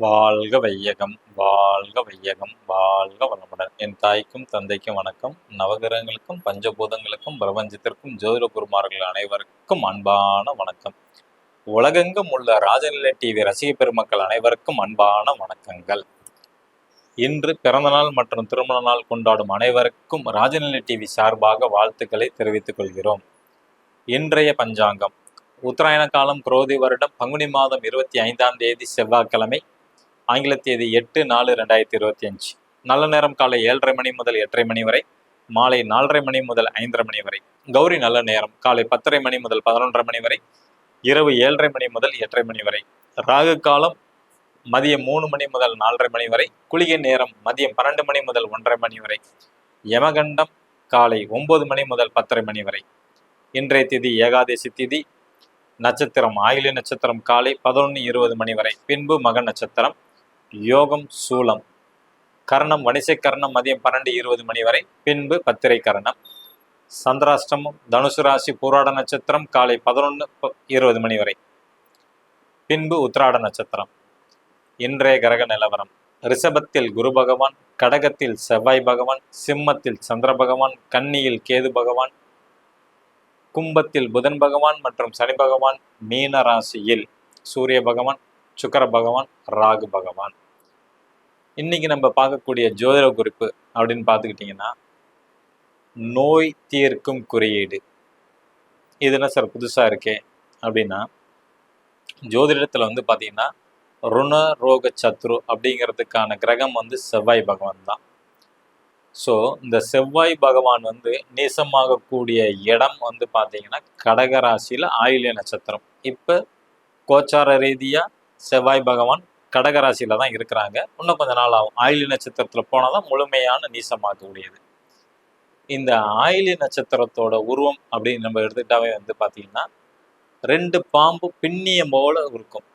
வாழ்க வையகம் வாழ்க வையகம் வாழ்க வளமுடன். என் தாய்க்கும் தந்தைக்கும் வணக்கம். நவகிரகங்களுக்கும் பஞ்சபூதங்களுக்கும் பிரபஞ்சத்திற்கும் ஜோதிட குருமார்கள் அனைவருக்கும் அன்பான வணக்கம். உலகெங்கும் உள்ள ராஜநிலை டிவி ரசிக பெருமக்கள் அனைவருக்கும் அன்பான வணக்கங்கள். இன்று பிறந்தநாள் மற்றும் திருமண நாள் கொண்டாடும் அனைவருக்கும் ராஜநிலை டிவி சார்பாக வாழ்த்துக்களை தெரிவித்துக் கொள்கிறோம். இன்றைய பஞ்சாங்கம். உத்தராயண காலம் குரோதி வருடம் பங்குனி மாதம் இருபத்தி ஐந்தாம் தேதி செவ்வாய்க்கிழமை. ஆங்கில தேதி எட்டு நாலு ரெண்டாயிரத்தி இருபத்தி அஞ்சு. நல்ல நேரம் காலை ஏழரை மணி முதல் எட்டரை மணி வரை மாலை நாலரை மணி முதல் ஐந்தரை மணி வரை. கௌரி நல்ல நேரம் காலை பத்தரை மணி முதல் பதினொன்றரை மணி வரை இரவு ஏழரை மணி முதல் எட்டரை மணி வரை. ராகு காலம் மதியம் மூணு மணி முதல் நாலரை மணி வரை குளிகை நேரம் மதியம் பன்னெண்டு மணி முதல் ஒன்றரை மணி வரை. யமகண்டம் காலை ஒன்பது மணி முதல் பத்தரை மணி வரை. இன்றைய திதி ஏகாதசி திதி நட்சத்திரம் ஆயிலி நட்சத்திரம் காலை பதினொன்று இருபது மணி வரை. பின்பு மக நட்சத்திரம் யோகம் சூலம். கர்ணம் வணிசை கர்ணம் மதியம் பன்னெண்டு இருபது மணி வரை பின்பு பத்திரை கர்ணம். சந்திராஷ்டமம் தனுசு ராசி பூராட நட்சத்திரம் காலை பதினொன்று இருபது மணி வரை பின்பு உத்ராட நட்சத்திரம். இன்றைய கிரக நிலவரம். ரிஷபத்தில் குரு பகவான் கடகத்தில் செவ்வாய் பகவான் சிம்மத்தில் சந்திர பகவான் கன்னியில் கேது பகவான் கும்பத்தில் புதன் பகவான் மற்றும் சனி பகவான் மீன ராசியில் சூரிய பகவான் சுக்கர பகவான் ராகு பகவான். இன்னைக்கு நம்ம பார்க்கக்கூடிய ஜோதிட குறிப்பு அப்படின்னு பார்த்துக்கிட்டிங்கன்னா நோய் தீர்க்கும் குறியீடு. இது என்ன சார் புதுசாக இருக்கே? அப்படின்னா ஜோதிடத்தில் வந்து பார்த்தீங்கன்னா ருண ரோக சத்ரு அப்படிங்கிறதுக்கான கிரகம் வந்து செவ்வாய் பகவான் தான். ஸோ இந்த செவ்வாய் பகவான் வந்து நேசமாகக்கூடிய இடம் வந்து பார்த்தீங்கன்னா கடகராசியில் ஆயுள்ய நட்சத்திரம். இப்போ கோச்சார ரீதியாக செவ்வாய் பகவான் கடகராசியில தான் இருக்கிறாங்க. இன்னும் கொஞ்ச நாள் ஆகும். ஆயிலி நட்சத்திரத்தில் போனால் தான் முழுமையான நீசமாக்கக்கூடியது. இந்த ஆயிலி நட்சத்திரத்தோட உருவம் அப்படின்னு நம்ம எடுத்துக்கிட்டாவே வந்து பார்த்தீங்கன்னா ரெண்டு பாம்பு பின்னியம் போல இருக்கும்.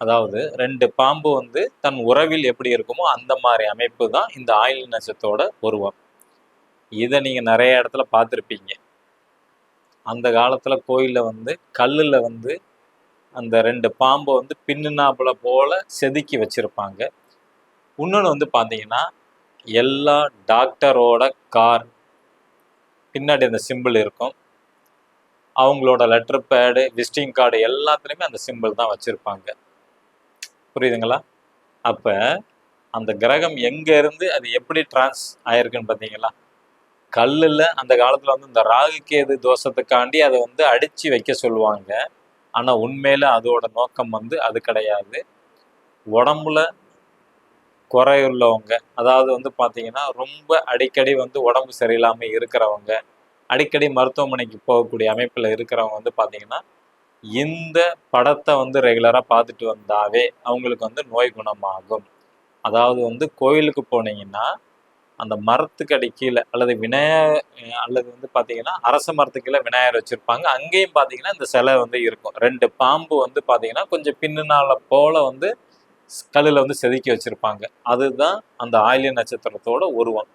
அதாவது ரெண்டு பாம்பு வந்து தன் உறவில் எப்படி இருக்குமோ அந்த மாதிரி அமைப்பு தான் இந்த ஆயிலி நட்சத்திரோட உருவம். இதை நீங்கள் நிறைய இடத்துல பார்த்துருப்பீங்க. அந்த காலத்தில் கோயிலில் வந்து கல்லில் வந்து அந்த ரெண்டு பாம்பை வந்து பின்னுனாப்புல போல செதுக்கி வச்சிருப்பாங்க. இன்னொன்று வந்து பார்த்தீங்கன்னா எல்லா டாக்டரோட கார் பின்னாடி அந்த சிம்பிள் இருக்கும். அவங்களோட லெட்டர் பேடு விசிட்டிங் கார்டு எல்லாத்துலேயுமே அந்த சிம்பிள் தான் வச்சுருப்பாங்க. புரியுதுங்களா? அப்போ அந்த கிரகம் எங்கே இருந்து அது எப்படி டிரான்ஸ் ஆயிருக்குன்னு பார்த்தீங்களா கல்லில் அந்த காலத்தில் வந்து இந்த ராகு கேது தோஷத்துக்காண்டி அதை வந்து அடித்து வைக்க சொல்லுவாங்க. ஆனால் உண்மையில் அதோட நோக்கம் வந்து அது கிடையாது. உடம்புல குறையுள்ளவங்க அதாவது வந்து பார்த்தீங்கன்னா ரொம்ப அடிக்கடி வந்து உடம்பு சரியில்லாமல் இருக்கிறவங்க அடிக்கடி மருத்துவமனைக்கு போகக்கூடிய அமைப்பில் இருக்கிறவங்க வந்து பார்த்தீங்கன்னா இந்த படத்தை வந்து ரெகுலராக பார்த்துட்டு வந்தாவே அவங்களுக்கு வந்து நோய் குணமாகும். அதாவது வந்து கோயிலுக்கு போனீங்கன்னா அந்த மரத்துக்கு அடி கீழே அல்லது விநாயகர் அல்லது வந்து பார்த்தீங்கன்னா அரச மரத்துக்கு கீழே விநாயகர் வச்சுருப்பாங்க. அங்கேயும் பார்த்தீங்கன்னா இந்த சிலை வந்து இருக்கும். ரெண்டு பாம்பு வந்து பார்த்தீங்கன்னா கொஞ்சம் பின்னுனால போல வந்து கல்லில் வந்து செதுக்கி வச்சுருப்பாங்க. அதுதான் அந்த ஆயிலிய நட்சத்திரத்தோட உருவம்.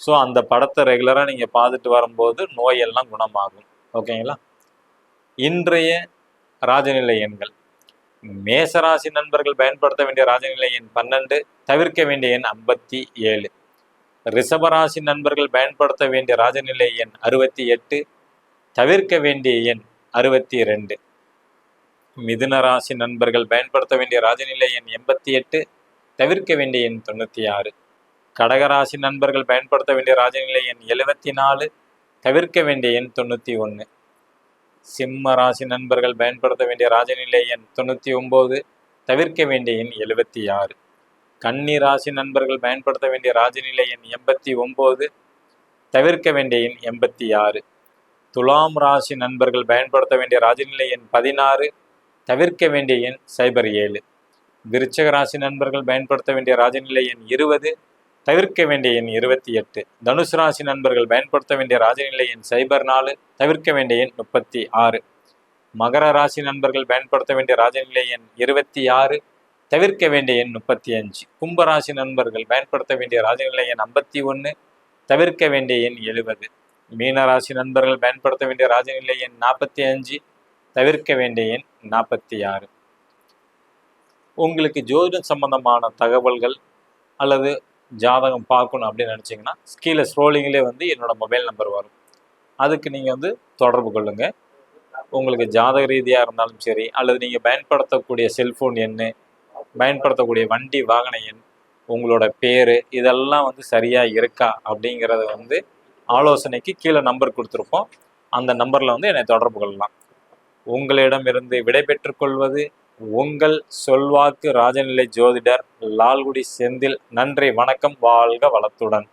ஸோ அந்த படத்தை ரெகுலராக நீங்கள் பார்த்துட்டு வரும்போது நோயெல்லாம் குணமாகும். ஓகேங்களா? இன்றைய ராஜநிலை எண்கள். மேசராசி நண்பர்கள் பயன்படுத்த வேண்டிய ராஜநிலை எண் பன்னெண்டு தவிர்க்க வேண்டிய எண் ஐம்பத்தி ஏழு. ரிஷபராசி நண்பர்கள் பயன்படுத்த வேண்டிய ராஜநிலை எண் அறுபத்தி எட்டு தவிர்க்க வேண்டிய எண் அறுபத்தி ரெண்டு மிதுன ராசி நண்பர்கள் பயன்படுத்த வேண்டிய ராஜநிலை எண் எண்பத்தி எட்டு தவிர்க்க வேண்டிய எண் தொண்ணூற்றி ஆறு. கடகராசி நண்பர்கள் பயன்படுத்த வேண்டிய ராஜநிலை எண் எழுபத்தி நாலு தவிர்க்க வேண்டிய எண் தொண்ணூற்றி ஒன்று. சிம்ம ராசி நண்பர்கள் பயன்படுத்த வேண்டிய ராஜநிலை எண் தொண்ணூற்றி ஒம்பது தவிர்க்க வேண்டிய எண் எழுபத்தி ஆறு. கன்னி ராசி நண்பர்கள் பயன்படுத்த வேண்டிய ராஜநிலை எண் எண்பத்தி ஒம்பது தவிர்க்க வேண்டிய எண் எண்பத்தி ஆறு. துலாம் ராசி நண்பர்கள் பயன்படுத்த வேண்டிய ராஜநிலை எண் பதினாறு தவிர்க்க வேண்டிய எண் சைபர் ஏழு. விருச்சக ராசி நண்பர்கள் பயன்படுத்த வேண்டிய ராஜநிலை எண் இருபது தவிர்க்க வேண்டிய எண் இருபத்தி எட்டு. தனுசு ராசி நண்பர்கள் பயன்படுத்த வேண்டிய ராஜநிலை எண் சைபர் நாலு தவிர்க்க வேண்டிய எண் முப்பத்தி ஆறு. மகர ராசி நண்பர்கள் பயன்படுத்த வேண்டிய ராஜநிலை எண் இருபத்தி ஆறு தவிர்க்க வேண்டிய எண் முப்பத்தி அஞ்சு. கும்பராசி நண்பர்கள் பயன்படுத்த வேண்டிய ராஜநிலை எண் ஐம்பத்தி ஒன்று தவிர்க்க வேண்டிய எண் எழுபது. மீனராசி நண்பர்கள் பயன்படுத்த வேண்டிய ராஜநிலை எண் நாற்பத்தி அஞ்சு தவிர்க்க வேண்டிய எண் நாற்பத்தி ஆறு. உங்களுக்கு ஜோதிடம் சம்பந்தமான தகவல்கள் அல்லது ஜாதகம் பார்க்கணும் அப்படின்னு நினச்சிங்கன்னா கீழே ஸ்க்ரோலிங்லேயே வந்து என்னோட மொபைல் நம்பர் வரும். அதுக்கு நீங்கள் வந்து தொடர்பு கொள்ளுங்கள் உங்களுக்கு ஜாதக ரீதியாக இருந்தாலும் சரி அல்லது நீங்கள் பயன்படுத்தக்கூடிய செல்ஃபோன் எண் பயன்படுத்தக்கூடிய வண்டி வாகன எண் உங்களோட பேர் இதெல்லாம் வந்து சரியாக இருக்கா அப்படிங்கிறத வந்து ஆலோசனைக்கு கீழே நம்பர் கொடுத்துருப்போம் அந்த நம்பரில் வந்து என்னை தொடர்பு கொள்ளலாம். உங்களிடமிருந்து விடைபெற்று கொள்வது உங்கள் சொல்வாக்கு ராஜநிலை ஜோதிடர் லால்குடி செந்தில். நன்றி வணக்கம் வாழ்க வளத்துடன்.